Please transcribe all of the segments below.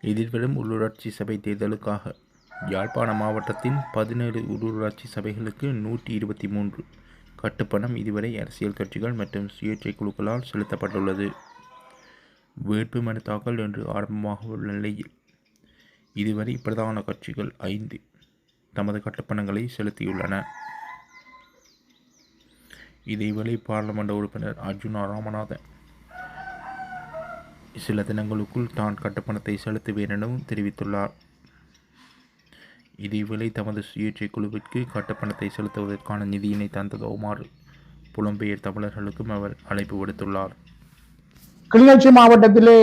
எதிர்வரும் உள்ளூராட்சி சபை தேர்தலுக்காக யாழ்ப்பாண மாவட்டத்தின் பதினேழு உள்ளூராட்சி சபைகளுக்கு நூற்றி இருபத்தி மூன்று கட்டுப்பணம் இதுவரை அரசியல் கட்சிகள் மற்றும் சுயேட்சை குழுக்களால் செலுத்தப்பட்டுள்ளது. வேட்பு மனு தாக்கல் என்று ஆரம்பமாக உள்ள நிலையில் இதுவரை பிரதான கட்சிகள் ஐந்து தமது கட்டுப்பணங்களை செலுத்தியுள்ளன. இதேவேளை பாராளுமன்ற உறுப்பினர் அர்ஜுனா ராமநாதன் சில தினங்களுக்குள் தான் கட்டுப்பணத்தை செலுத்துவேன் எனவும் தெரிவித்துள்ளார். இதேவேளை தமது சுயேட்சை குழுவிற்கு கட்டுப்பணத்தை செலுத்துவதற்கான நிதியினை தந்ததுமாறு புலம்பெயர் தமிழர்களுக்கும் அவர் அழைப்பு விடுத்துள்ளார். கிளிநொச்சி மாவட்டத்திலே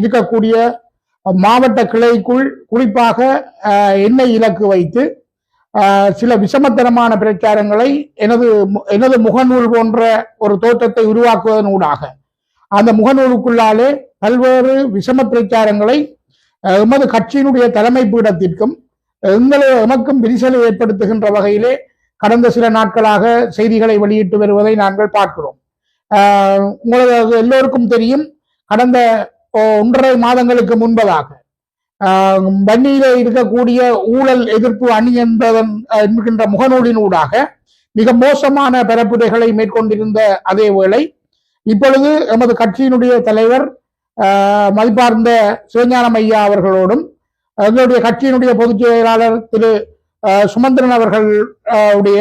இருக்கக்கூடிய மாவட்ட கிளைக்குள் குறிப்பாக எண்ணெய் இலக்கு வைத்து சில விஷமத்தனமான பிரச்சாரங்களை எனது மு- எனது முகநூல் போன்ற ஒரு தோற்றத்தை உருவாக்குவதன் ஊடாக அந்த முகநூலுக்குள்ளாலே பல்வேறு விஷம பிரச்சாரங்களை எமது கட்சியினுடைய தலைமை பீடத்திற்கும் எங்களை எமக்கும் விரிசலை ஏற்படுத்துகின்ற வகையிலே கடந்த சில நாட்களாக செய்திகளை வெளியிட்டு வருவதை நாங்கள் பார்க்கிறோம். உங்களது உங்களுக்கு எல்லோருக்கும் தெரியும் கடந்த ஓ, ஒன்றரை மாதங்களுக்கு முன்பதாக ஆஹ் வன்னியிலே இருக்கக்கூடிய ஊழல் எதிர்ப்பு அணி என்பதன் என்கின்ற முகநூலின் ஊடாக மிக மோசமான பரப்புரைகளை மேற்கொண்டிருந்த அதே வேளை இப்பொழுது எமது கட்சியினுடைய தலைவர் மதிப்பார்ந்த சிவஞானம் ஐயா அவர்களோடும் எங்களுடைய கட்சியினுடைய பொதுச் செயலாளர் திரு சுமந்திரன் அவர்கள் உடைய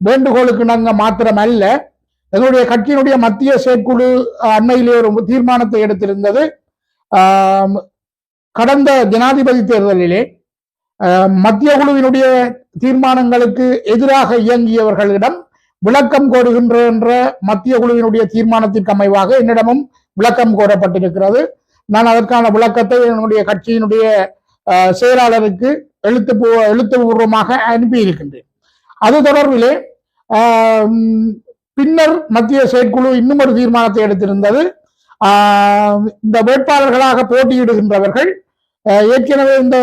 வேண்டுகோளுக்கு நாங்கள் மாத்திரம் அல்ல எங்களுடைய கட்சியினுடைய மத்திய செயற்குழு அண்மையிலே ஒரு தீர்மானத்தை எடுத்திருந்தது. கடந்த ஜனாதிபதி தேர்தலிலே மத்திய குழுவினுடைய தீர்மானங்களுக்கு எதிராக இயங்கியவர்களிடம் விளக்கம் கோருகின்ற என்ற மத்திய குழுவினுடைய தீர்மானத்திற்கு அமைவாக என்னிடமும் விளக்கம் கோரப்பட்டிருக்கிறது. நான் அதற்கான விளக்கத்தை என்னுடைய கட்சியினுடைய செயலாளருக்கு எழுத்து எழுத்துப்பூர்வமாக அனுப்பி இருக்கின்றேன் அது தொடர்பிலே பின்னர் மத்திய செயற்குழு இன்னும் ஒரு தீர்மானத்தை எடுத்திருந்தது. இந்த வேட்பாளர்களாக போட்டியிடுகின்றவர்கள் ஏற்கனவே இந்த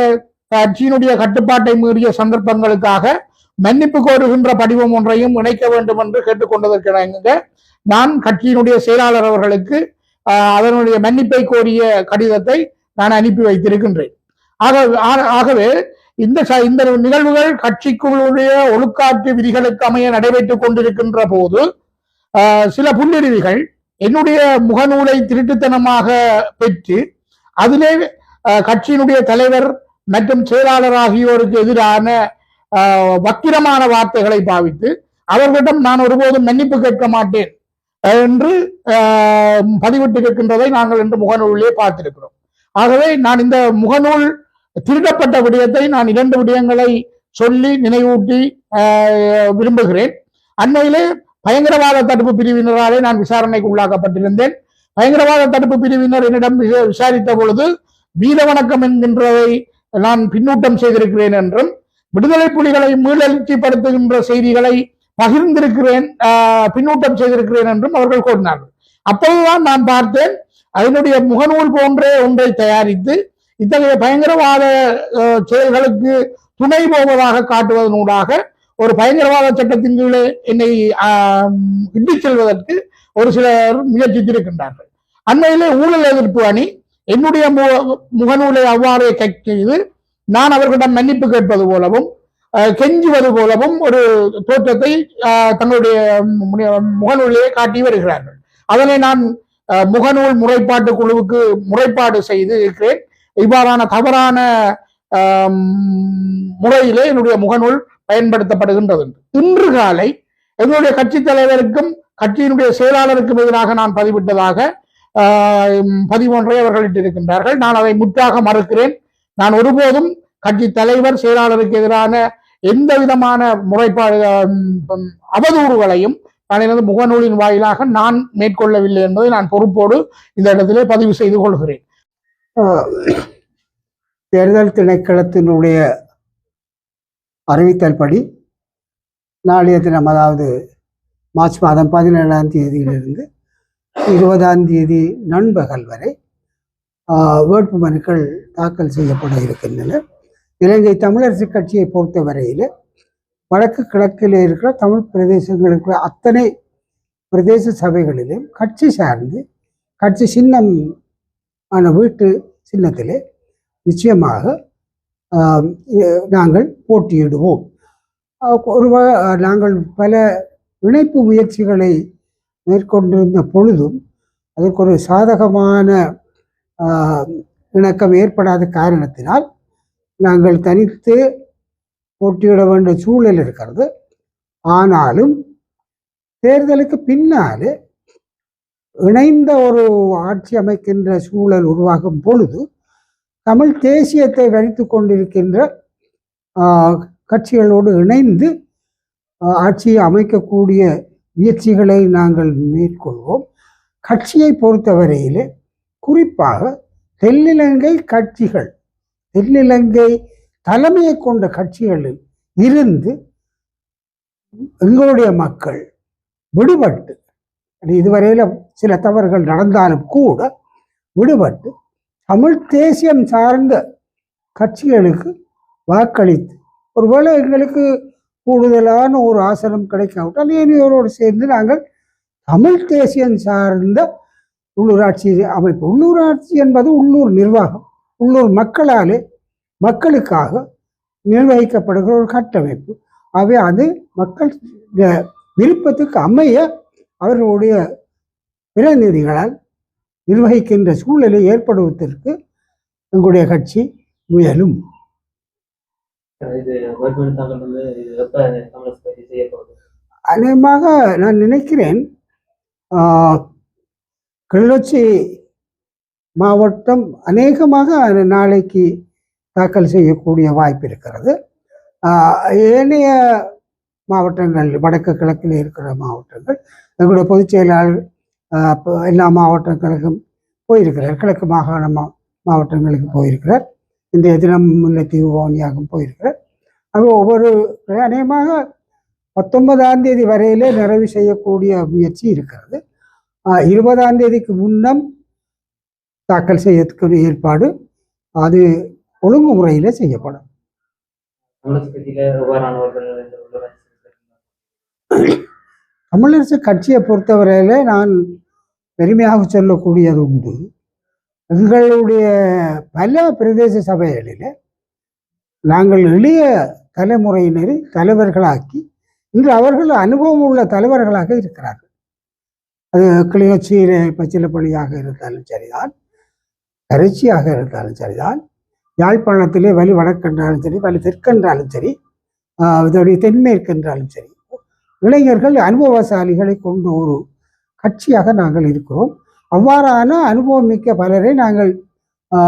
கட்சியினுடைய கட்டுப்பாட்டை மீறிய சந்தர்ப்பங்களுக்காக மன்னிப்பு கோருகின்ற படிவம் ஒன்றையும் இணைக்க வேண்டும் என்று கேட்டுக்கொண்டதற்கிணங்க நான் கட்சியினுடைய செயலாளர் அவர்களுக்கு அதனுடைய மன்னிப்பை கோரிய கடிதத்தை நான் அனுப்பி வைத்திருக்கின்றேன். ஆக- ஆகவே இந்த இந்த நிகழ்வுகள் கட்சிக்குள்ளுடைய ஒழுக்காற்று விதிகளுக்கு அமைய நடைபெற்றுக் கொண்டிருக்கின்ற போது சில புள்ளிருவிகள் என்னுடைய முகநூலை திருட்டுத்தனமாக பெற்று அதிலே கட்சியினுடைய தலைவர் மற்றும் செயலாளர் ஆகியோருக்கு எதிரான வக்கிரமான வார்த்தைகளை பாவித்து அவர்களிடம் நான் ஒருபோதும் மன்னிப்பு கேட்க மாட்டேன் என்று பதிவிட்டு கேட்கின்றதை நாங்கள் இன்று முகநூலிலே பார்த்திருக்கிறோம். ஆகவே நான் இந்த முகநூல் திருடப்பட்ட விடயத்தை நான் இரண்டு விடயங்களை சொல்லி நினைவூட்டி விரும்புகிறேன். அண்மையிலே பயங்கரவாத தடுப்பு பிரிவினராலே நான் விசாரணைக்கு உள்ளாக்கப்பட்டிருந்தேன். பயங்கரவாத தடுப்பு பிரிவினர் என்னிடம் விசாரித்த பொழுது வீர வணக்கம் என்கின்றதை நான் பின்னூட்டம் செய்திருக்கிறேன் என்றும் விடுதலை புலிகளை மீளெழுச்சிப்படுத்துகின்ற செய்திகளை பகிர்ந்திருக்கிறேன் பின்னூட்டம் செய்திருக்கிறேன் என்றும் அவர்கள் கூறினார்கள். அப்போதுதான் நான் பார்த்தேன் அதனுடைய முகநூல் போன்ற ஒன்றை தயாரித்து இத்தகைய பயங்கரவாத செயல்களுக்கு துணை போவதாக காட்டுவதனூடாக ஒரு பயங்கரவாத சட்டத்தின் கீழே என்னை ஆம், இட்டுச் செல்வதற்கு ஒரு சிலர் முயற்சித்திருக்கின்றார்கள். அண்மையிலே ஊழல் எதிர்ப்பு அணி என்னுடைய முகநூலை அவ்வாறே கட் செய்து நான் அவர்களிடம் மன்னிப்பு கேட்பது போலவும் கெஞ்சுவது போலவும் ஒரு தோற்றத்தை தங்களுடைய மு- முகநூலிலே காட்டி வருகிறார்கள். அதனை நான் முகநூல் முறைப்பாட்டு குழுவுக்கு முறைப்பாடு செய்து இருக்கிறேன். இவ்வாறான தவறான முறையிலே என்னுடைய முகநூல் பயன்படுத்தப்படுகின்றது. இன்று காலை எங்களுடைய கட்சி தலைவருக்கும் கட்சியினுடைய செயலாளருக்கும் எதிராக நான் பதிவிட்டதாக பதிவொன்றை அவர்கள் இட்டிருக்கின்றார்கள். நான் அதை முற்றாக மறுக்கிறேன். நான் ஒருபோதும் கட்சி தலைவர் செயலாளருக்கு எதிரான எந்த விதமான முறைப்பாடு அவதூறுகளையும் நான் எனது முகநூலின் வாயிலாக நான் மேற்கொள்ளவில்லை என்பதை நான் பொறுப்போடு இந்த இடத்திலே பதிவு செய்து கொள்கிறேன். தேர்தல் திணைக்களத்தினுடைய அறிவித்தல்படி நாளைய தினம் அதாவது மார்ச் மாதம் பதினேழாம் தேதியிலிருந்து இருபதாம் தேதி நண்பகல் வரை வேட்புமனுக்கள் வேட்பு மனுக்கள் தாக்கல் செய்யப்பட இருக்கின்றன. இலங்கை தமிழரசு கட்சியை பொறுத்தவரையில் வடக்கு கிழக்கில் இருக்கிற தமிழ் பிரதேசங்களில் இருக்கிற அத்தனை பிரதேச சபைகளிலும் கட்சி சார்ந்து கட்சி சின்னம் ஆன வீட்டு சின்னத்திலே நிச்சயமாக நாங்கள் போட்டியிடுவோம். ஒரு நாங்கள் பல இணைப்பு முயற்சிகளை மேற்கொண்டிருந்த பொழுதும் அதற்கு ஒரு சாதகமான இணக்கம் ஏற்படாத காரணத்தினால் நாங்கள் தனித்து போட்டியிட வேண்டிய சூழல் இருக்கிறது. ஆனாலும் தேர்தலுக்கு பின்னாலே இணைந்த ஒரு ஆட்சி அமைக்கின்ற சூழல் உருவாகும் பொழுது தமிழ் தேசியத்தை வலித்து கொண்டிருக்கின்ற கட்சிகளோடு இணைந்து ஆட்சியை அமைக்கக்கூடிய முயற்சிகளை நாங்கள் மேற்கொள்வோம். கட்சியை பொறுத்தவரையிலே குறிப்பாக தென்னிலங்கை கட்சிகள் தென்னிலங்கை தலைமையை கொண்ட கட்சிகளில் இருந்து எங்களுடைய மக்கள் விடுபட்டு இதுவரையில் சில தவறுகள் நடந்தாலும் கூட விடுபட்டு தமிழ் தேசியம் சார்ந்த கட்சிகளுக்கு வாக்களித்து ஒருவேளை எங்களுக்கு கூடுதலான ஒரு ஆசனம் கிடைக்காவிட்டால் ஏனையோரோடு சேர்ந்து நாங்கள் தமிழ் தேசியம் சார்ந்த உள்ளூராட்சி அமைப்பு உள்ளூராட்சி என்பது உள்ளூர் நிர்வாகம். உள்ளூர் மக்களாலே மக்களுக்காக நிர்வகிக்கப்படுகிற ஒரு கட்டமைப்பு. ஆகவே அது மக்கள் விருப்பத்துக்கு அமைய அவர்களுடைய பிரதிநிதிகளால் நிர்வகிக்கின்ற சூழலை ஏற்படுவதற்கு எங்களுடைய கட்சி முயலும். அநேகமாக நான் நினைக்கிறேன் ஆஹ், கிளிநொச்சி மாவட்டம் அநேகமாக நாளைக்கு தாக்கல் செய்யக்கூடிய வாய்ப்பு இருக்கிறது. ஏனைய மாவட்டங்கள் வடக்கு கிழக்கில் இருக்கிற மாவட்டங்கள் எங்களுடைய பொதுச் செயலாளர் இப்போ எல்லா மாவட்டங்களுக்கும் போயிருக்கிறார். கிழக்கு மாகாண மா மாவட்டங்களுக்கு போயிருக்கிறார். இன்றைய தினம் முல்லைத்தீவு வவுனியாவுக்கும் போயிருக்கிறார். அது ஒவ்வொரு அநேகமாக பத்தொன்பதாம் தேதி வரையிலே நிறைவு செய்யக்கூடிய முயற்சி இருக்கிறது. இருபதாம் தேதிக்கு முன்னம் தாக்கல் செய்யறதுக்கு ஏற்பாடு அது செய்யப்படும். எவ்வாறானவர்கள் இந்த உள்ளூராட்சி தமிழரசு கட்சியை பொறுத்தவரையில நான் பெருமையாக சொல்லக்கூடியது உண்டு. எங்களுடைய பல பிரதேச சபைகளில் நாங்கள் எளிய தலைமுறையினரை தலைவர்களாக்கி இன்று அவர்கள் அனுபவம் உள்ள தலைவர்களாக இருக்கிறார்கள். அது கிளிநொச்சியிலே பச்சிலப்பள்ளியாக இருந்தாலும் சரிதான். கரைச்சியாக இருந்தாலும் சரிதான் யாழ்ப்பாணத்திலே வலி வடக்கென்றாலும் சரி வலி தெற்கென்றாலும் சரி ஆஹ் இதோடைய தென்மேற்கென்றாலும் சரி இளைஞர்கள் அனுபவசாலிகளை கொண்ட ஒரு கட்சியாக நாங்கள் இருக்கிறோம். அவ்வாறான அனுபவம் மிக்க பலரை நாங்கள்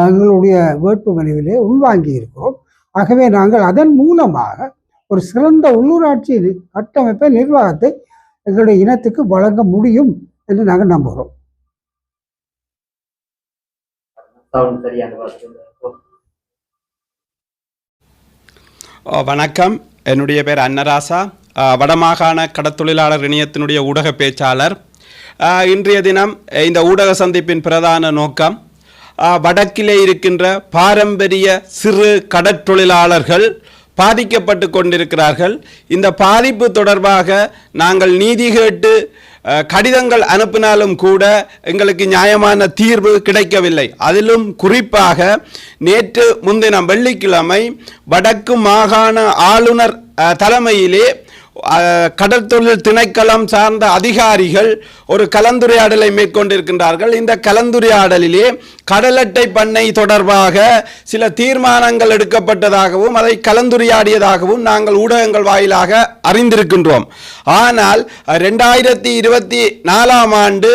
எங்களுடைய வேட்பு மனுவிலே உள்வாங்கி இருக்கிறோம். ஆகவே நாங்கள் அதன் மூலமாக ஒரு சிறந்த உள்ளூராட்சி கட்டமைப்பை நிர்வாகத்தை எங்களுடைய இனத்துக்கு வழங்க முடியும் என்று நாங்கள் நம்புகிறோம். சவுண்ட் சரியான வணக்கம். என்னுடைய பேர் அன்னராசா. வடமாகாண கடத்தொழிலாளர் இணையத்தினுடைய ஊடக பேச்சாளர். இன்றைய தினம் இந்த ஊடக சந்திப்பின் பிரதான நோக்கம் வடக்கிலே இருக்கின்ற பாரம்பரிய சிறு கடற்றொழிலாளர்கள் பாதிக்கப்பட்டு கொண்டிருக்கிறார்கள். இந்த பாதிப்பு தொடர்பாக நாங்கள் நீதி கேட்டு கடிதங்கள் அனுப்பினாலும் கூட எங்களுக்கு நியாயமான தீர்வு கிடைக்கவில்லை. அதிலும் குறிப்பாக நேற்று முன்தினம் வெள்ளிக்கிழமை வடக்கு மாகாண ஆளுநர் தலைமையிலே கடற்தொழில் திணைக்களம் சார்ந்த அதிகாரிகள் ஒரு கலந்துரையாடலை மேற்கொண்டிருக்கின்றார்கள். இந்த கலந்துரையாடலிலே கடலட்டை பண்ணை தொடர்பாக சில தீர்மானங்கள் எடுக்கப்பட்டதாகவும் அதை கலந்துரையாடியதாகவும் நாங்கள் ஊடகங்கள் வாயிலாக அறிந்திருக்கின்றோம். ஆனால் ரெண்டாயிரத்தி இருபத்தி நாலாம் ஆண்டு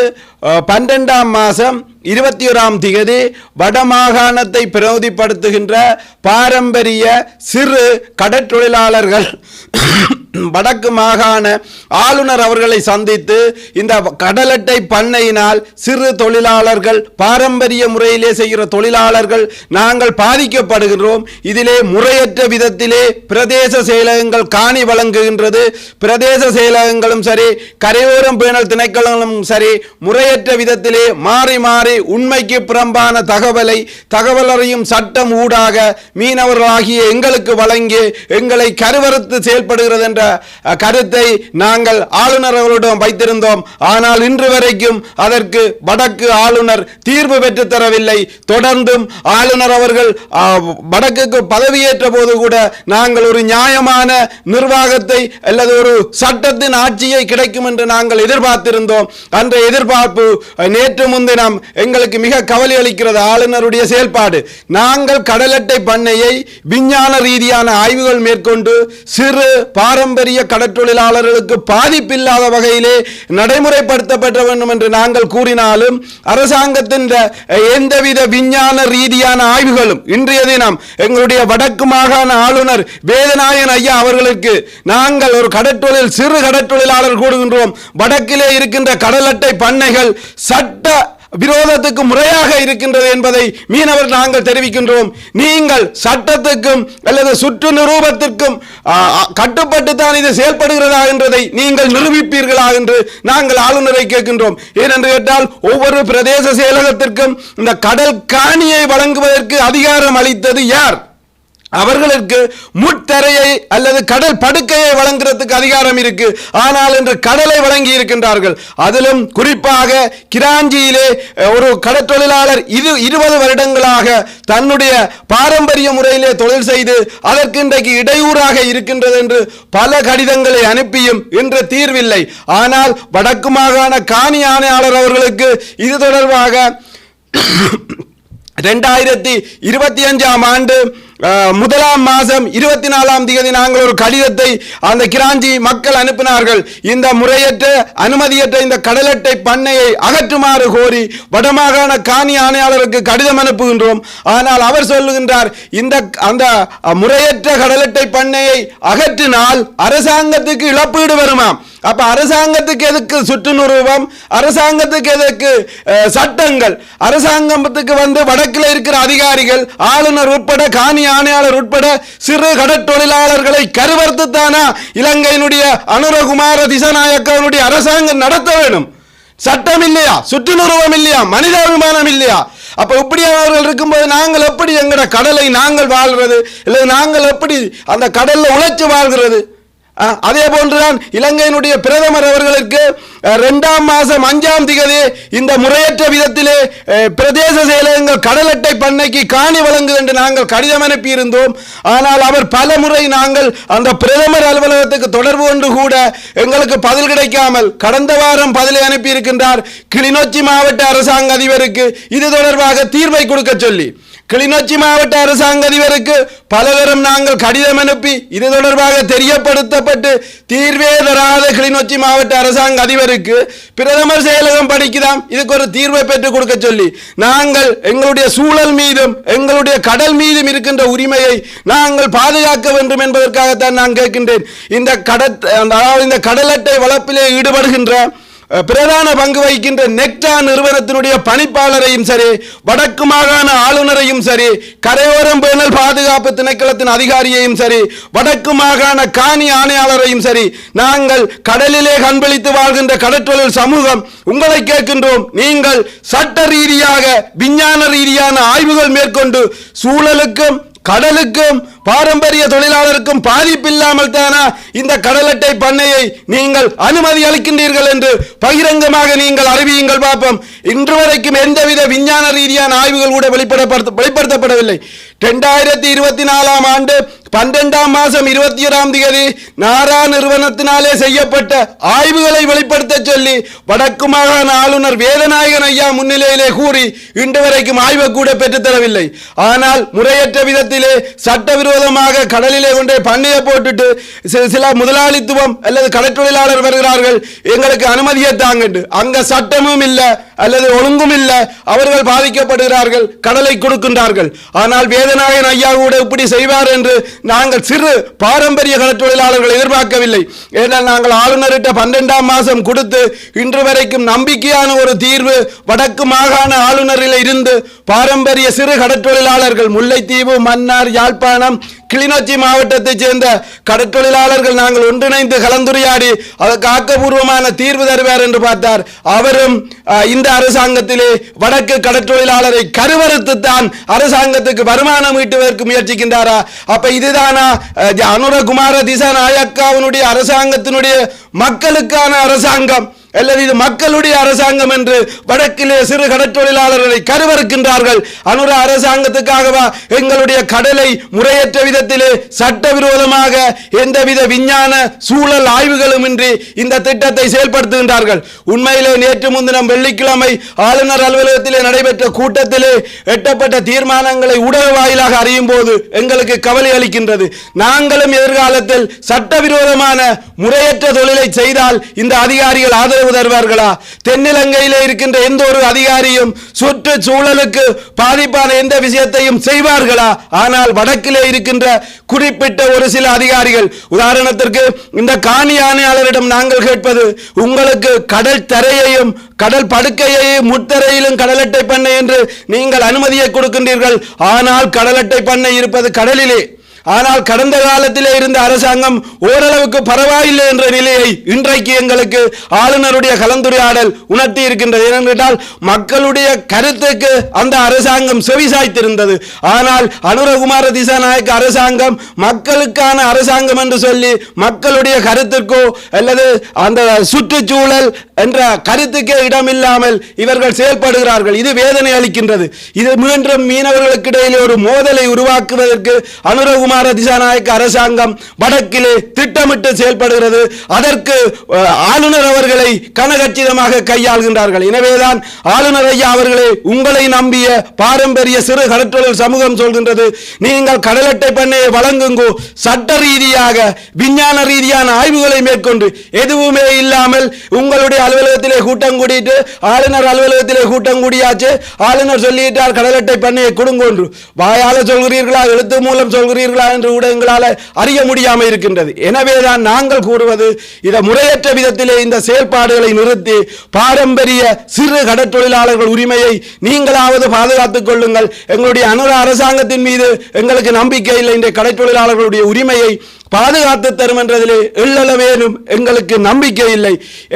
பன்னெண்டாம் மாதம் இருபத்தி ஓராம் திகதி வடமாகாணத்தை பிரதிப்படுத்துகின்ற பாரம்பரிய சிறு கடற்றொழிலாளர்கள் வடக்கு மாகாண ஆளுநர் அவர்களை சந்தித்து இந்த கடலட்டை பண்ணையினால் சிறு தொழிலாளர்கள் பாரம்பரிய முறையிலே செய்கிற தொழிலாளர்கள் நாங்கள் பாதிக்கப்படுகின்றோம். இதிலே முறையற்ற விதத்திலே பிரதேச செயலகங்கள் காணி வழங்குகின்றது. பிரதேச செயலகங்களும் சரி கரையோரம் பேணல் திணைக்களங்களும் சரி முறையற்ற விதத்திலே மாறி மாறி உண்மைக்கு புறம்பான தகவலை தகவல் அறியும் சட்டம் ஊடாக மீனவர்களாகிய எங்களுக்கு வழங்கி எங்களை கருவறுத்து செயல்படுகிறது என்ற என்ற கருத்தை நாங்கள் ஆளுநர் அவர்களிடம் வைத்திருந்தோம். ஆனால் இன்று வரைக்கும் அதற்கு வடக்கு ஆளுநர் தீர்வு பெற்று தரவில்லை. தொடர்ந்தும் ஆளுநர் அவர்கள் வடக்குக்கு பதவியேற்ற போது கூட நாங்கள் ஒரு நியாயமான நிர்வாகத்தை அல்லது ஒரு சட்டத்தின் ஆட்சியை கிடைக்கும் என்று நாங்கள் எதிர்பார்த்திருந்தோம். அந்த எதிர்பார்ப்பு நேற்று முன்தினம் எங்களுக்கு மிக கவலை அளிக்கிறது. ஆளுநருடைய செயல்பாடு. நாங்கள் கடலட்டை பண்ணையை விஞ்ஞான ரீதியான ஆய்வுகள் மேற்கொண்டு சிறு பாரம் பாரம்பரிய கடற்றொழிலாளர்களுக்கு பாதிப்பில்லாத வகையிலே நடைமுறைப்படுத்தப்பட வேண்டும் என்று நாங்கள் கூறினாலும் அரசாங்கத்தின் எந்தவித விஞ்ஞான ரீதியான ஆய்வுகளும் இன்றைய தினம் எங்களுடைய வடக்கு மாகாண ஆளுநர் வேதநாயன் ஐயா அவர்களுக்கு நாங்கள் ஒரு கடற்றொழில் சிறு கடற்றொழிலாளர் கூடுகின்றோம் வடக்கிலே இருக்கின்ற கடல் அட்டை பண்ணைகள் சட்ட விரோதத்துக்கு முறையாக இருக்கின்றது என்பதை மீனவர் நாங்கள் தெரிவிக்கின்றோம். நீங்கள் சட்டத்துக்கும் அல்லது சுற்று நிரூபத்திற்கும் கட்டுப்பட்டு தான் இது செயல்படுகிறதா என்றதை நீங்கள் நிரூபிப்பீர்களா என்று நாங்கள் ஆளுநரை கேட்கின்றோம். ஏனென்று கேட்டால் ஒவ்வொரு பிரதேச செயலகத்திற்கும் இந்த கடல் காணியை வழங்குவதற்கு அதிகாரம் அளித்தது யார்? அவர்களுக்கு முத்தரையை அல்லது கடல் படுக்கையை வழங்குறதுக்கு அதிகாரம் இருக்கு. ஆனால் இன்று கடலை வழங்கி இருக்கின்றார்கள். அதிலும் குறிப்பாக கிராஞ்சியிலே ஒரு கடற்தொழிலாளர் இது இருபது வருடங்களாக தன்னுடைய பாரம்பரிய முறையிலே தொழில் செய்து அதற்கு இன்றைக்கு இடையூறாக இருக்கின்றது என்று பல கடிதங்களை அனுப்பியும் இன்று தீர்வில்லை. ஆனால் வடக்கு மாகாண காணி ஆணையாளர் அவர்களுக்கு இது தொடர்பாக ரெண்டாயிரத்தி இருபத்தி அஞ்சாம் ஆண்டு முதலாம் மாதம் இருபத்தி நாலாம் தேதி நாங்கள் ஒரு கடிதத்தை அந்த கிராஞ்சி மக்கள் அனுப்பினார்கள். இந்த முறையற்ற அனுமதியற்ற இந்த கடலட்டை பண்ணையை அகற்றுமாறு கோரி வடமாகாண காணி ஆணையாளருக்கு கடிதம் அனுப்புகின்றோம். ஆனால் அவர் சொல்லுகின்றார் இந்த அந்த முறையற்ற கடலட்டை பண்ணையை அகற்றினால் அரசாங்கத்துக்கு இழப்பீடு வருமாம். அப்ப அரசாங்கத்துக்கு எதுக்கு சுற்றுநுருவம்? அரசாங்கத்துக்கு எதுக்கு சட்டங்கள்? அரசாங்கத்துக்கு வந்து வடக்கில் இருக்கிற அதிகாரிகள் ஆளுநர் உட்பட காணி ஆணையாளர் உட்பட சிறு கடற்தொழிலாளர்களை கருவர்த்துத்தானா இலங்கையினுடைய அனுரகுமார திசநாயக்கனுடைய அரசாங்கம் நடத்த வேணும். சட்டம் இல்லையா? சுற்றுநுருவம் இல்லையா? மனிதாபிமானம் இல்லையா? அப்ப இப்படியானவர்கள் இருக்கும்போது நாங்கள் எப்படி எங்கட கடலை நாங்கள் வாழ்றது? இல்லை நாங்கள் எப்படி அந்த கடல்ல உழைச்சு வாழ்கிறது? அதே போன்றுதான் இலங்கையினுடைய பிரதமர் அவர்களுக்கு ரெண்டாம் மாதம் அஞ்சாம் திகதி இந்த முறையற்ற விதத்திலே பிரதேச செயலகங்கள் கடல் அட்டை பண்ணைக்கு காணி வழங்குது என்று நாங்கள் கடிதம் அனுப்பியிருந்தோம். ஆனால் அவர் பல முறை நாங்கள் அந்த பிரதமர் அலுவலகத்துக்கு தொடர்பு கொண்டு கூட எங்களுக்கு பதில் கிடைக்காமல் கடந்த வாரம் பதிலை அனுப்பியிருக்கின்றார் கிளிநொச்சி மாவட்ட அரசாங்க அதிபருக்கு இது தொடர்பாக தீர்வை கொடுக்க சொல்லி. கிளிநொச்சி மாவட்ட அரசாங்க அதிபருக்கு பலதரம் நாங்கள் கடிதம் அனுப்பி இது தொடர்பாக தெரியப்படுத்தப்பட்டு தீர்வே தராத கிளிநொச்சி மாவட்ட அரசாங்க அதிபருக்கு பிரதமர் செயலகம் படிக்குதாம். இதுக்கு ஒரு தீர்வை பெற்றுக் கொடுக்க சொல்லி நாங்கள் எங்களுடைய சூழல் மீதும் எங்களுடைய கடல் மீதும் இருக்கின்ற உரிமையை நாங்கள் பாதுகாக்க வேண்டும் என்பதற்காகத்தான் நான் கேட்கின்றேன். இந்த கடற் அதாவது இந்த கடல் அட்டை வளர்ப்பிலே ஈடுபடுகின்ற பிரதான பங்கு வகிக்கின்ற நெக்டா நிறுவனத்தினுடைய பணிப்பாளரையும் சரி வடக்கு மாகாண ஆளுநரையும் சரி கரையோரம் பேணல் பாதுகாப்பு திணைக்களத்தின் அதிகாரியையும் சரி வடக்கு மாகாண காணி ஆணையாளரையும் சரி நாங்கள் கடலிலே கண்பளித்து வாழ்கின்ற கடற்றொழில் சமூகம் உங்களை கேட்கின்றோம். நீங்கள் சட்ட ரீதியாக விஞ்ஞான ரீதியான ஆய்வுகள் மேற்கொண்டு சூழலுக்கும் கடலுக்கும் பாரம்பரிய தொழிலாளருக்கும் பாதிப்பில்லாமல் தானா இந்த கடலட்டை பண்ணையை நீங்கள் அனுமதி அளிக்கின்றீர்கள் என்று பகிரங்கமாக நீங்கள் அறிவியுங்கள் பார்ப்போம். இன்று வரைக்கும் எந்தவித விஞ்ஞான ரீதியான ஆய்வுகள் கூட வெளிப்படுத்த வெளிப்படுத்தப்படவில்லை. ரெண்டாயிரத்தி இருபத்தி நாலாம் ஆண்டு பன்னிரெண்டாம் மாதம் இருபத்தி ஓராம் தேதி நாரா நிறுவனத்தினாலே செய்யப்பட்ட ஆய்வுகளை வெளிப்படுத்த சொல்லி வடக்கு மாகாண ஆளுநர் வேதநாயகன் ஐயா முன்னிலையிலே கூறி இன்று வரைக்கும் ஆய்வு கூட பெற்றுத்தரவில்லை ஆனால் முறையற்ற விதத்திலே சட்டவிரோதமாக கடலிலே கொண்டே பண்ணையை போட்டுட்டு சில முதலாளித்துவம் அல்லது கடற்றொழிலாளர் வருகிறார்கள் எங்களுக்கு அனுமதியை தாங்கண்டு. அங்க சட்டமும் இல்லை. அல்லது ஒழுங்கும் இல்லை அவர்கள் பாதிக்கப்படுகிறார்கள் கடலை கொடுக்கின்றார்கள். ஆனால் வேதநாயகன் ஐயா கூட இப்படி செய்வார் என்று நாங்கள் சிறு பாரம்பரிய கடற்றொழிலாளர்கள் எதிர்பார்க்கவில்லை. ஏனால் நாங்கள் ஆளுநரிட்ட பன்னெண்டாம் மாதம் கொடுத்து இன்று வரைக்கும் நம்பிக்கையான ஒரு தீர்வு வடக்கு மாகாண ஆளுநரில் இருந்து பாரம்பரிய சிறு கடற்தொழிலாளர்கள் முல்லைத்தீவு மன்னார் யாழ்ப்பாணம் கிளிநொச்சி மாவட்டத்தைச் சேர்ந்த கடற்தொழிலாளர்கள் நாங்கள் ஒன்றிணைந்து கலந்துரையாடி அதற்கு ஆக்கப்பூர்வமான தீர்வு தருவார் என்று பார்த்தார். அவரும் அஹ், இந்த அரசாங்கத்திலே வடக்கு கடற்தொழிலாளரை கருவறுத்துத்தான் அரசாங்கத்துக்கு வருமானம் ஈட்டுவதற்கு முயற்சிக்கின்றாரா? அப்ப இதுதானா? அனுரகுமார திசா நாயக்காவினுடைய அரசாங்கத்தினுடைய மக்களுக்கான அரசாங்கம். அல்லது இது மக்களுடைய அரசாங்கம் என்று வடக்கிலே சிறு கடற்தொழிலாளர்களை கருவறுக்கின்றார்கள். அனுர அரசாங்கத்துக்காகவா எங்களுடைய கடலை முறையற்ற விதத்திலே சட்டவிரோதமாக எந்தவித விஞ்ஞான சூழல் ஆய்வுகளும் இன்றி இந்த திட்டத்தை செயல்படுத்துகின்றார்கள். உண்மையிலே நேற்று முன்தினம் வெள்ளிக்கிழமை ஆளுநர் அலுவலகத்திலே நடைபெற்ற கூட்டத்திலே எட்டப்பட்ட தீர்மானங்களை ஊடக வாயிலாக அறியும் போது எங்களுக்கு கவலை அளிக்கின்றது. நாங்களும் எதிர்காலத்தில் சட்டவிரோதமான முறையற்ற தொழிலை செய்தால் இந்த அதிகாரிகள் ஆதரவு தருவார்களா? தென்னிலங்கையிலே இருக்கின்ற எந்த ஒரு அதிகாரியும் சுற்றுச்சூழலுக்கு பாதிப்பான எந்த விஷயத்தையும் செய்வார்களா? ஆனால் வடக்கிலே இருக்கின்ற குறிப்பிட்ட ஒரு சில அதிகாரிகள் உதாரணத்திற்கு இந்த காணி ஆணையாளரிடம் நாங்கள் கேட்பது உங்களுக்கு கடல் தரையையும் கடல் படுக்கையையும் முத்தரையிலும் கடலட்டை பண்ணை என்று நீங்கள் அனுமதியை கொடுக்கின்றீர்கள். ஆனால் கடலட்டை பண்ணை இருப்பது கடலிலே. ஆனால் கடந்த காலத்திலே இருந்த அரசாங்கம் ஓரளவுக்கு பரவாயில்லை என்ற நிலையை இன்றைக்கு எங்களுக்கு ஆளுநருடைய கலந்துரையாடல் உணர்த்தி இருக்கின்றது. ஏனென்றால் மக்களுடைய கருத்துக்கு அந்த அரசாங்கம் செவிசாய்த்திருந்தது. ஆனால் அனுரகுமார திசாநாயக்க அரசாங்கம் மக்களுக்கான அரசாங்கம் என்று சொல்லி மக்களுடைய கருத்திற்கோ அல்லது அந்த சுற்றுச்சூழல் என்ற கருத்துக்கே இடமில்லாமல் இவர்கள் செயல்படுகிறார்கள். இது வேதனை அளிக்கின்றது. இது மீண்டும் மீனவர்களுக்கு இடையிலே ஒரு மோதலை உருவாக்குவதற்கு அனுரகுமார் திசாநாயக்க அரசாங்கம் வடக்கிலே திட்டமிட்டு செயல்படுகிறது. அதற்கு ஆளுநர் அவர்களை கனகச்சிதமாக கையாள்கின்றார்கள். எனவேதான் ஆளுநர் ஐயா அவர்களே உங்களை நம்பிய பாரம்பரிய சிறு கடற்றொழில் சமூகம் சொல்கின்றது. நீங்கள் கடலட்டை பண்ணையை வழங்குங்கோ சட்ட ரீதியாக விஞ்ஞான ரீதியான ஆய்வுகளை மேற்கொண்டு எதுவுமே இல்லாமல் உங்களுடைய அலுவலகத்திலே கூட்டம் கூடிட்டு ஆளுநர் அலுவலகத்திலே கூட்டம் கூடியாச்சு ஆளுநர் சொல்லிட்டார் கடலட்டை பண்ணையை கொடுங்கொன்று. வாயால சொல்கிறீர்களா எழுத்து மூலம் சொல்கிறீர்களா என்று கூட எங்களால் அறிய முடியாமல் இருக்கின்றது. எனவேதான் நாங்கள் கூறுவது இதை முறையற்ற விதத்திலே இந்த செயல்பாடுகளை நிறுத்தி பாரம்பரிய சிறு கடற்தொழிலாளர்கள் உரிமையை நீங்களாவது பாதுகாத்துக் கொள்ளுங்கள். எங்களுடைய அனுர அரசாங்கத்தின் மீது எங்களுக்கு நம்பிக்கை இல்லை. இந்த கடற்தொழிலாளர்களுடைய உரிமையை பாதுகாத்து தரும் என்றதிலே எள்ளளவேனும் எங்களுக்கு நம்பிக்கை இல்லை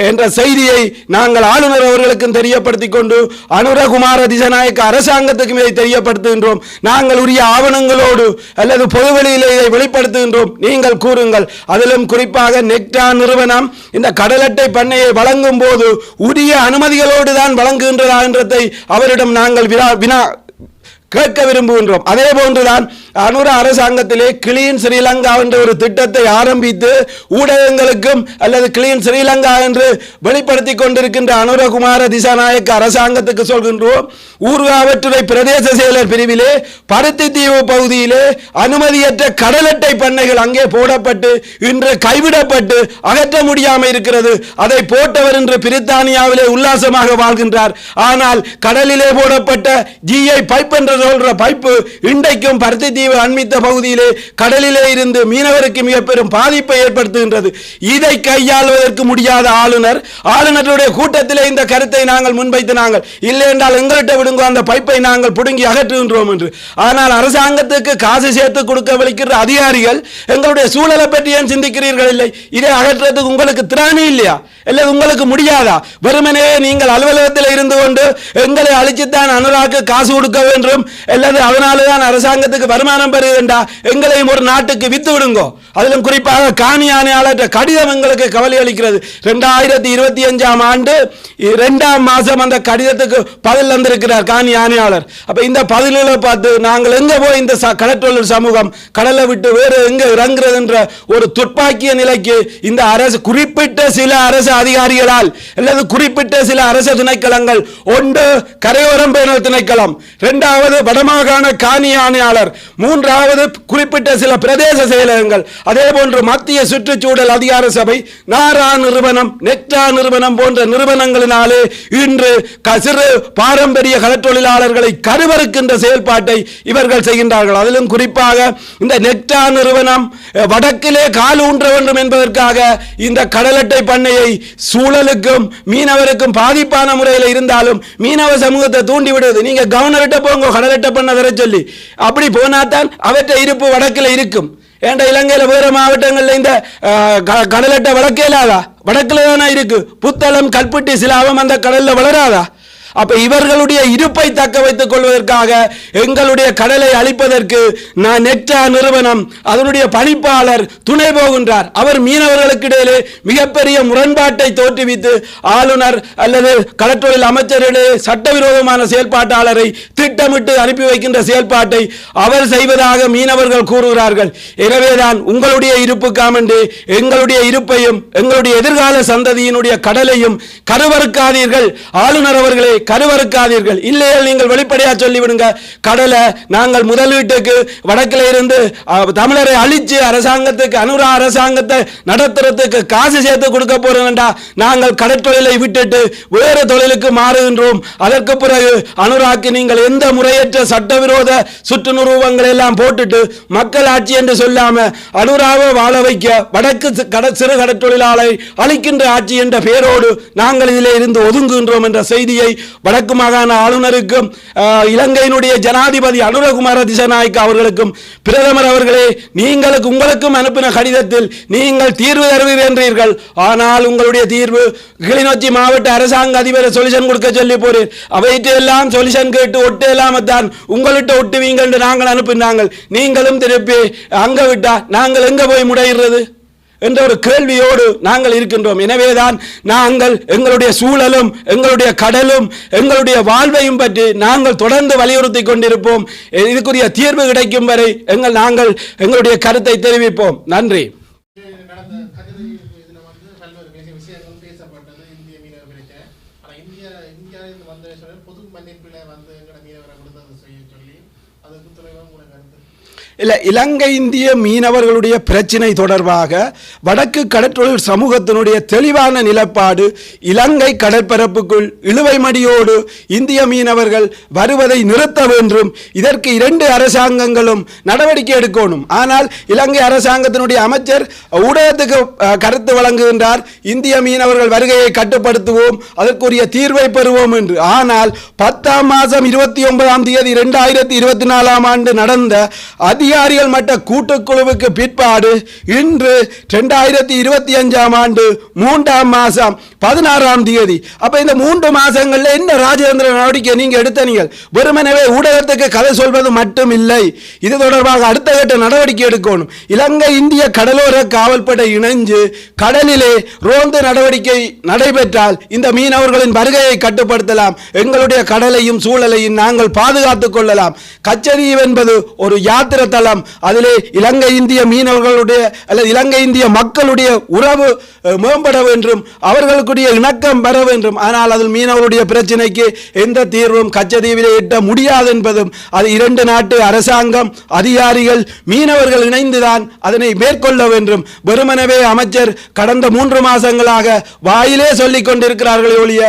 என்ற செய்தியை நாங்கள் ஆளுநர் அவர்களுக்கும் தெரியப்படுத்திக் கொண்டு அனுரகுமார திசநாயக்க அரசாங்கத்துக்கும் இதை தெரியப்படுத்துகின்றோம். நாங்கள் உரிய ஆவணங்களோடு அல்லது பொதுவெளியிலே இதை வெளிப்படுத்துகின்றோம். நீங்கள் கூறுங்கள். அதிலும் குறிப்பாக நெக்டா நிறுவனம் இந்த கடலட்டை பண்ணையை வழங்கும் போது உரிய அனுமதிகளோடு தான் வழங்குகின்றதா என்றதை அவரிடம் நாங்கள் வினா வினா கேட்க விரும்புகின்றோம். அதே போன்றுதான் அனுர அரசாங்கத்திலே கிளீன் ஸ்ரீலங்கா என்ற ஒரு திட்டத்தை ஆரம்பித்து ஊடகங்களுக்கும் அல்லது கிளீன் ஸ்ரீலங்கா என்று வெளிப்படுத்திக் கொண்டிருக்கின்ற அனுரகுமார திசாநாயக்க அரசாங்கத்துக்கு சொல்கின்றோம் ஊர்காவற்றுறை பிரதேச செயலர் பிரிவிலே பருத்தி தீவு பகுதியிலே அனுமதியற்ற கடலட்டை பண்ணைகள் அங்கே போடப்பட்டு இன்று கைவிடப்பட்டு அகற்ற முடியாமல் இருக்கிறது. அதை போட்டவர் இன்று பிரித்தானியாவிலே உல்லாசமாக வாழ்கின்றார். ஆனால் கடலிலே போடப்பட்ட ஜிஐ பைப் என்று சொல்ற பைப்பு இன்றைக்கும் பருத்தி தீவு அண்மித்த பகுதியிலே கடலிலே இருந்து மீனவருக்கு மிக பெரும் பாதிப்பை ஏற்படுத்துகின்றது. இதை கையாளுவதற்கு முடியாத ஆளுநர் ஆளுநருடைய கூட்டத்திலே இந்த கருத்தை நாங்கள் முன்வைத்து நாங்கள் இல்லை என்றால் எங்கள்கிட்ட விடுங்கோ அந்த பைப்பை நாங்கள் பிடுங்கி அகற்றுகின்றோம் என்று. ஆனால் அரசாங்கத்துக்கு காசு சேர்த்து கொடுக்க வலிக்கிற அதிகாரிகள் எங்களுடைய சூழலை பற்றி ஏன் சிந்திக்கிறீர்கள்? இல்லை இதை அகற்றுறதுக்கு உங்களுக்கு திராணி இல்லையா? இல்லை உங்களுக்கு முடியாதா? வெறுமனே நீங்கள் அலுவலகத்தில் இருந்து கொண்டு எங்களை அழிச்சுத்தான் அனுராக்கு காசு கொடுக்க வேண்டும். அல்லது அதனால தான் அரசாங்கத்துக்கு வருமானம் பெறுகின்றா எங்களையும் ஒரு நாட்டுக்கு வித்து விடுங்கோ அதிலும் குறிப்பாக காணி ஆணையாளர் கடிதம் எங்களுக்கு கவலை அளிக்கிறது. ரெண்டாயிரத்தி இருபத்தி அஞ்சாம் ஆண்டு ரெண்டாம் மாதம் அந்த கடிதத்துக்கு பதில் வந்திருக்கிறார் காணி ஆணையாளர். அப்போ இந்த பதிலில் பார்த்து நாங்கள் எங்கே போய் இந்த ச- கடற்றொழில் சமூகம் கடலை விட்டு வேறு எங்கே இறங்குறது என்ற ஒரு துப்பாக்கிய நிலைக்கு இந்த அரசு குறிப்பிட்ட சில அரசு அதிகாரிகளால் அல்லது குறிப்பிட்ட சில அரசு திணைக்களங்கள் ஒன்று கரையோரம் பேணல் திணைக்களம் இரண்டாவது வடமாகாண காணி ஆணையாளர் மூன்றாவது குறிப்பிட்ட சில பிரதேச செயலகங்கள் அதே போன்று மத்திய சுற்றுச்சூழல் அதிகார சபை நாரா நிறுவனம் நெக்டா நிறுவனம் போன்ற நிறுவனங்களினாலே இன்று கசிறு பாரம்பரிய களத்தொழிலாளர்களை கருவறுக்கின்ற செயல்பாட்டை இவர்கள் செய்கின்றார்கள். அதிலும் குறிப்பாக இந்த நெக்டா நிறுவனம் வடக்கிலே கால் ஊன்ற வேண்டும் என்பதற்காக இந்த கடலட்டை பண்ணையை சூழலுக்கும் மீனவருக்கும் பாதிப்பான முறையில் இருந்தாலும் மீனவ சமூகத்தை தூண்டி விடுவது நீங்க கவர்னர்கிட்ட போங்க கடலட்டை பண்ண வர சொல்லி அப்படி போனாதான் அவற்றை இருப்பு வடக்கில் இருக்கும். ஏண்ட இலங்கையில் வேறு மாவட்டங்களில் இந்த கடலட்டை வளர்க்க இயலாதா வடக்குல தானே இருக்கு? புத்தளம் கல்பட்டி சிலாவம் அந்த கடலில் வளராதா? அப்ப இவர்களுடைய இருப்பை தக்க வைத்துக் கொள்வதற்காக எங்களுடைய கடலை அழிப்பதற்கு நான் நெக்டா நிறுவனம் அதனுடைய பணிப்பாளர் துணை போகின்றார். அவர் மீனவர்களுக்கு இடையிலே மிகப்பெரிய முரண்பாட்டை தோற்றுவித்து ஆளுநர் அல்லது கடற்றொழில் அமைச்சரிடையே சட்டவிரோதமான செயல்பாட்டாளரை திட்டமிட்டு அனுப்பி வைக்கின்ற செயல்பாட்டை அவர் செய்வதாக மீனவர்கள் கூறுகிறார்கள். எனவேதான் உங்களுடைய இருப்புக்காமண்டு எங்களுடைய இருப்பையும் எங்களுடைய எதிர்கால சந்ததியினுடைய கடலையும் கருவறுக்காதீர்கள். ஆளுநர் அவர்களே கருவறுக்காதீர்கள். இல்லையே நீங்கள் வெளிப்படையா சொல்லிவிடுங்க. கடலை நாங்கள் முதலீட்டுக்கு வடக்கில் இருந்து தமிழரை அழிச்சு அரசாங்கத்துக்கு அனுரா அரசாங்கத்தை நடத்துறதுக்கு காசு சேர்த்து கொடுக்க போறோம்டா நாங்கள் கடற்தொழிலை விட்டுட்டு வேறு தொழிலுக்கு மாறுகின்றோம். அதற்கு பிறகு அனுராக்கு நீங்கள் எந்த முறையற்ற சட்டவிரோத சுற்றுநிறுவங்களை எல்லாம் போட்டுட்டு மக்கள் ஆட்சி என்று சொல்லாம அனுராவை வாழ வைக்க வடக்கு கட சிறு கடற்தொழிலாளரை அழிக்கின்ற ஆட்சி என்ற பெயரோடு நாங்கள் இதிலே இருந்து ஒதுங்குகின்றோம் என்ற செய்தியை வடக்கு மாகாண ஆளுநருக்கும் இலங்கையினுடைய ஜனாதிபதி அனுரகுமார திசநாயக்க அவர்களுக்கும் பிரதமர் அவர்களே நீங்களுக்கு உங்களுக்கும் அனுப்பின கடிதத்தில் நீங்கள் தீர்வு தருவீர்கள் ஆனால் உங்களுடைய தீர்வு கிளிநொச்சி மாவட்ட அரசாங்க அதிபரை சொல்யூஷன் கொடுக்க சொல்லி போறேன் அவையெல்லாம் சொல்யூஷன் கேட்டு ஒட்டு இல்லாம தான் உங்கள்கிட்ட ஒட்டுவீங்க என்று நாங்கள் அனுப்பினாங்கள். நீங்களும் திருப்பி அங்க விட்டா நாங்கள் எங்க போய் முடையிறது என்ற ஒரு கேள்வியோடு நாங்கள் இருக்கின்றோம். எனவேதான் நாங்கள் எங்களுடைய சூழலும் எங்களுடைய கடலும் எங்களுடைய வாழ்வையும் பற்றி நாங்கள் தொடர்ந்து வலியுறுத்தி கொண்டிருப்போம். இதுக்குரிய தீர்வு கிடைக்கும் வரை எங்கள் நாங்கள் எங்களுடைய கருத்தை தெரிவிப்போம். நன்றி நடந்த கதிரை இதில் வந்து பல்வேறு விஷய- விஷயங்கள் பேசப்பட்டது இந்திய மீனவ பிரச்சனை ஆனால் இந்திய இந்தியாவிலிருந்து வந்த சொல்ல பொது மன்னிப்பில் வந்து எங்களை மீனவரை கொடுத்தது செய்ய சொல்லி அதுக்கு துணைவாக உங்களை கருத்து இல்லை இலங்கை இந்திய மீனவர்களுடைய பிரச்சினை தொடர்பாக வடக்கு கடற்றொழில் சமூகத்தினுடைய தெளிவான நிலப்பாடு இலங்கை கடற்பரப்புக்குள் இழுவை மடியோடு இந்திய மீனவர்கள் வருவதை நிறுத்த வேண்டும். இதற்கு இரண்டு அரசாங்கங்களும் நடவடிக்கை எடுக்கணும். ஆனால் இலங்கை அரசாங்கத்தினுடைய அமைச்சர் ஊடகத்துக்கு கருத்து வழங்குகின்றார். இந்திய மீனவர்கள் வருகையை கட்டுப்படுத்துவோம் அதற்குரிய தீர்வை பெறுவோம் என்று. ஆனால் பத்தாம் மாதம் இருபத்தி ஒன்பதாம் தேதி இரண்டாயிரத்தி இருபத்தி நாலாம் ஆண்டு நடந்த அதிகாரிகள் மட்ட கூட்டுக்குழுவுக்கு பிற்பாடு இன்று ரெண்டாயிரத்தி இருபத்தி அஞ்சாம் ஆண்டு மூன்றாம் மாதம் பதினாறாம் தேதி. அப்போ இந்த மூன்று மாதங்களில் என்ன ராஜேந்திர நடவடிக்கை நீங்கள்? எடுத்தனீங்கள் வெறுமனவே ஊடகத்துக்கு கதை சொல்வது மட்டும் இல்லை. இது தொடர்பாக அடுத்த கட்ட நடவடிக்கை எடுக்கணும். இலங்கை இந்திய கடலோர காவல்படை இணைஞ்சு கடலிலே ரோந்து நடவடிக்கை நடைபெற்றால் இந்த மீனவர்களின் வருகையை கட்டுப்படுத்தலாம். எங்களுடைய கடலையும் சூழலையும் நாங்கள் பாதுகாத்துக் கொள்ளலாம். கச்சதீவு என்பது ஒரு யாத்திரை தளம். அதிலே இலங்கை இந்திய மீனவர்களுடைய அல்லது இலங்கை இந்திய மக்களுடைய உறவு மேம்பட வேண்டும். அவர்களுக்குரிய இணக்கம் பெற வேண்டும். ஆனால் அதில் மீனவருடைய பிரச்சனைக்கு எந்த தீர்வும் கச்சதீவிலே எட்ட முடியாது என்பதும் அது இரண்டு நாட்டு அரசாங்கம் அதிகாரிகள் மீனவர்கள் இணைந்துதான் அதனை மேற்கொள்ள வேண்டும். வெறுமனவே அமைச்சர் கடந்த மூன்று மாதங்களாக வாயிலே சொல்லிக் கொண்டிருக்கிறார்களே ஒழிய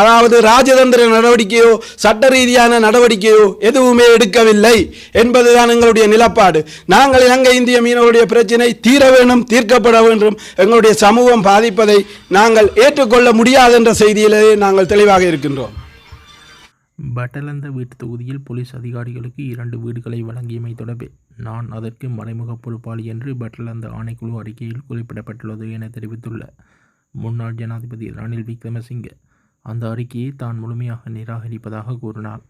அதாவது ராஜதந்திர நடவடிக்கையோ சட்ட ரீதியான நடவடிக்கையோ எதுவுமே எடுக்கவில்லை என்பதுதான் எங்களுடைய நிலப்பாடு. நாங்கள் இலங்கை இந்திய மீனவருடைய பிரச்சினை தீர வேண்டும் தீர்க்கப்பட வேண்டும் எங்களுடைய சமூகம் பாதிப்பதை நாங்கள் ஏற்றுக்கொள்ள முடியாது என்ற செய்தியிலேயே நாங்கள் தெளிவாக இருக்கின்றோம். பட்டலந்த வீட்டு தொகுதியில் போலீஸ் அதிகாரிகளுக்கு இரண்டு வீடுகளை வழங்கியமை தொடர்பில் நான் அதற்கு மறைமுக பொறுப்பாளி என்று பட்டலந்த ஆணைக்குழு அறிக்கையில் குறிப்பிடப்பட்டுள்ளது என தெரிவித்துள்ள முன்னாள் ஜனாதிபதி ரணில் விக்ரமசிங்கே அந்த அறிக்கையை தான் முழுமையாக நிராகரிப்பதாக கூறினார்.